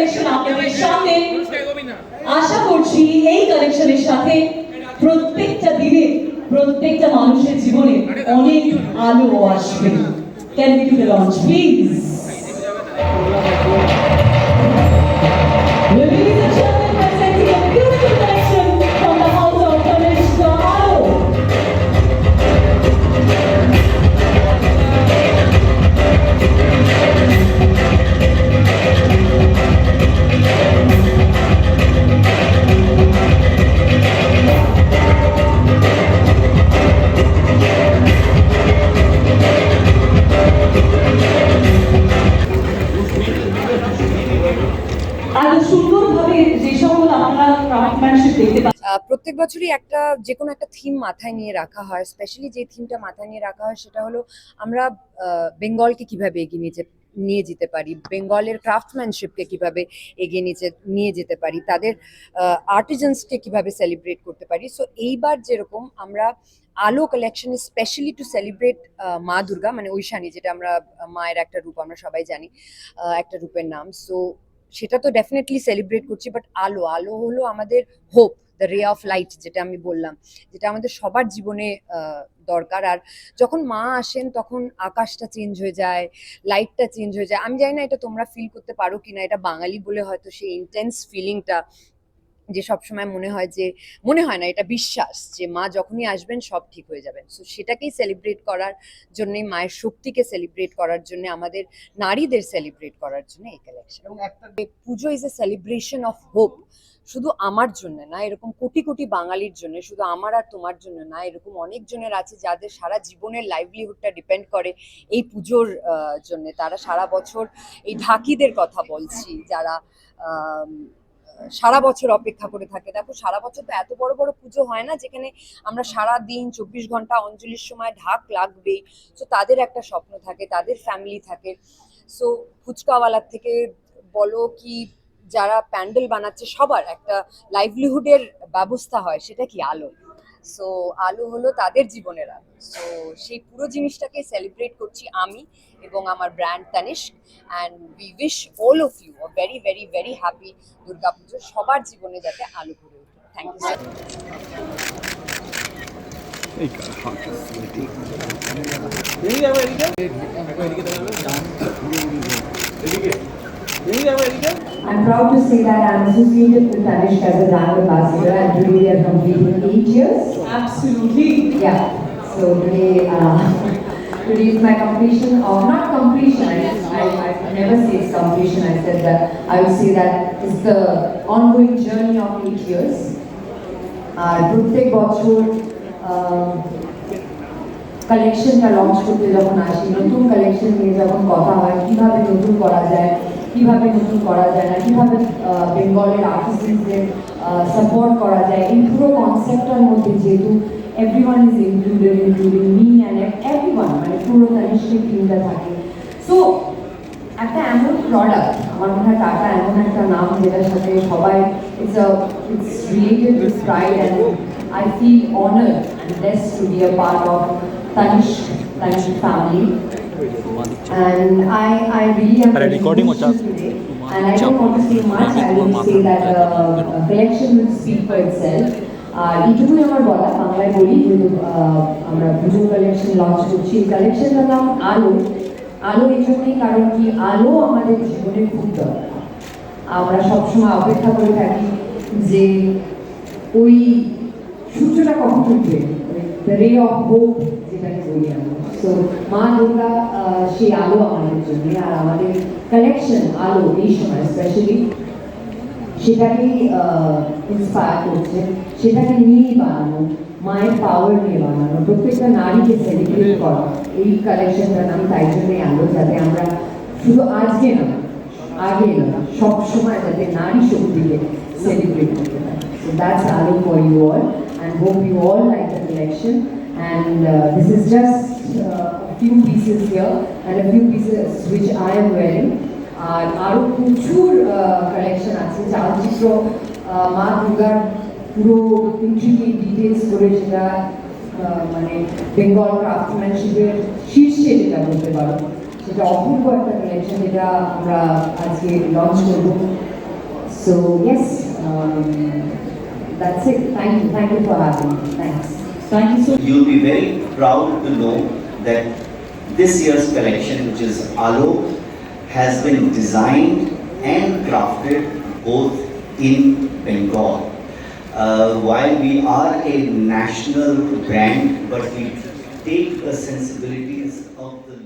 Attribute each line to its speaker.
Speaker 1: Collection আপনাদের সামনে। আশা করছি এই কালেকশনের সাথে প্রত্যেকটা দিনে প্রত্যেকটা মানুষের জীবনে অনেক আলো আসবে। Can you the launch please Ladies and gentlemen,
Speaker 2: প্রত্যেক বছরই একটা যে কোনো একটা থিম মাথায় নিয়ে রাখা হয়। স্পেশালি যে থিমটা মাথায় নিয়ে রাখা হয় সেটা হলো আমরা বেঙ্গলকে কীভাবে এগিয়ে নিয়ে নিয়ে যেতে পারি? বেঙ্গলের ক্রাফটম্যানশিপকে কীভাবে এগিয়ে নিয়ে নিয়ে যেতে পারি? তাদের আর্টিজানসকে কীভাবে সেলিব্রেট করতে পারি? সো এইবার যেরকম আমরা আলো কালেকশন স্পেশালি টু সেলিব্রেট মা দুর্গা মানে ঐশানী যেটা আমরা, মায়ের একটা রূপ, আমরা সবাই জানি একটা রূপের নাম। সো সেটা তো ডেফিনেটলি সেলিব্রেট করছি বাট আলো আলো হলো আমাদের hope the ray of light যেটা আমি বললাম, যেটা আমাদের সবার জীবনে দরকার। আর যখন মা আসেন তখন আকাশটা চেঞ্জ হয়ে যায় লাইটটা চেঞ্জ হয়ে যায়। আমি জানি না এটা তোমরা ফিল করতে পারো কিনা, এটা বাঙালি বলে হয়তো সেই ইন্টেন্স ফিলিংটা যে সবসময় মনে হয় যে, মনে হয় না, এটা বিশ্বাস যে মা যখনই আসবেন সব ঠিক হয়ে যাবেন সো সেটাকেই সেলিব্রেট করার জন্যই, মায়ের শক্তিকে সেলিব্রেট করার জন্য, আমাদের নারীদের সেলিব্রেট করার জন্য এই কালেকশন এবং একটা পুজো is a celebration of hope শুধু আমার জন্য না, এরকম কোটি কোটি বাঙালির জন্য, শুধু আমার আর তোমার জন্য না, এরকম অনেক জনের আছে যাদের সারা জীবনের লাইভলিহুডটা ডিপেন্ড করে এই পুজোর জন্য। তারা সারা বছর এই ঢাকিদের কথা বলছি, যারা সারা বছর অপেক্ষা করে থাকে। দেখো, সারা বছর তো এত বড় বড় পুজো হয় না, যেখানে আমরা সারা দিন চব্বিশ ঘণ্টা অঞ্জলির সময় ঢাক লাগবেই। তো তাদের একটা স্বপ্ন থাকে, তাদের ফ্যামিলি থাকে। সো ফুচকাওয়ালার থেকে বলো কি, যারা প্যান্ডেল বানাচ্ছে, সবার একটা লাইভলিহুডের ব্যবস্থা হয়, সেটা কি আলো সো আলো হলো তাদের জীবনের আলো। সো সেই পুরো জিনিসটাকে সেলিব্রেট করছি আমি এবং আমার brand Tanishq and we wish all of you a very very very happy Durga Puja. সবার জীবনে যাতে আলো ভরে ওঠে। Thank you
Speaker 3: I'm proud to say that I'm associated with Tanishq as a brand ambassador and today we are completing eight years.
Speaker 1: Absolutely.
Speaker 3: Yeah, so today, uh, today is my completion, or not completion, I, I, I never say it's completion, I said that, I would say that it's the ongoing journey of eight years. আর প্রত্যেক বছর কালেকশনটা launch করতে যখন আসি নতুন collection নিয়ে যখন কথা হয় কিভাবে নতুন করা যায় কীভাবে নতুন করা যায় না, কীভাবে বেঙ্গলের আর্টিস্টদের সাপোর্ট করা যায়, এই পুরো কনসেপ্টটার মধ্যে যেহেতু everyone is included including me and everyone মানে পুরো তানিষ্কের টিমটা থাকে। সো একটা এমন প্রোডাক্ট আমার মনে হয় টাটা এমন একটা নাম যেটার সাথে সবাই it's it's related with pride and I feel honour and bless to be a part of Tanishq Tanishq family And I, I really am
Speaker 4: recording
Speaker 3: today. And I don't want to say much, I will say that uh, collection will speak for itself. আর আমার বলা বাংলায় বলি কিন্তু আমরা পুজো collection launch করছি কালেকশনের নাম আলো আলো এই জন্যই কারণ কি আলো আমাদের জীবনে খুব দরকার আমরা সবসময় অপেক্ষা করে থাকি যে ওই সূর্যটা কখন উঠবে? রে অফ হোপ যেটাকে বলি আমরা তো মা দুর্গা সেই আলো আমাদের জন্য, আর আমাদের কালেকশন আলো, এই সময় স্পেশালি সেটাকেই ইন্সপায়ার করছে, সেটাকে নিয়েই বানানো, মায়ের পাওয়ার নিয়ে বানানো, প্রত্যেকটা নারীকে সেলিব্রেট করা, এই কালেকশনটার নাম, তাই জন্যই আলো, যাতে আমরা শুধু আজকে না, আগে না, সব সময় যাতে নারী শক্তিকে সেলিব্রেট করতে পারি। So, that's Alu for you all, and hope you all like the collection. And uh, this is just uh, a few pieces here and a few pieces which I am wearing. আর আরও প্রচুর collection আছে চালচিত্র আহ, মা দুর্গার পুরো intricate details করে সেটা আহ, মানে বেঙ্গল ক্রাফটম্যানশিপের শীর্ষে যেটা বলতে পারো এটা অপূর্ব একটা কালেকশন যেটা আমরা আজকে লঞ্চ করব so yes that's it thank you thank you for having thanks
Speaker 1: Thank you so much.
Speaker 4: You'll be very proud to know that this year's collection, which is Alok, has been designed and crafted both in Bengal. Uh, while we are a national brand, but we take the sensibilities of the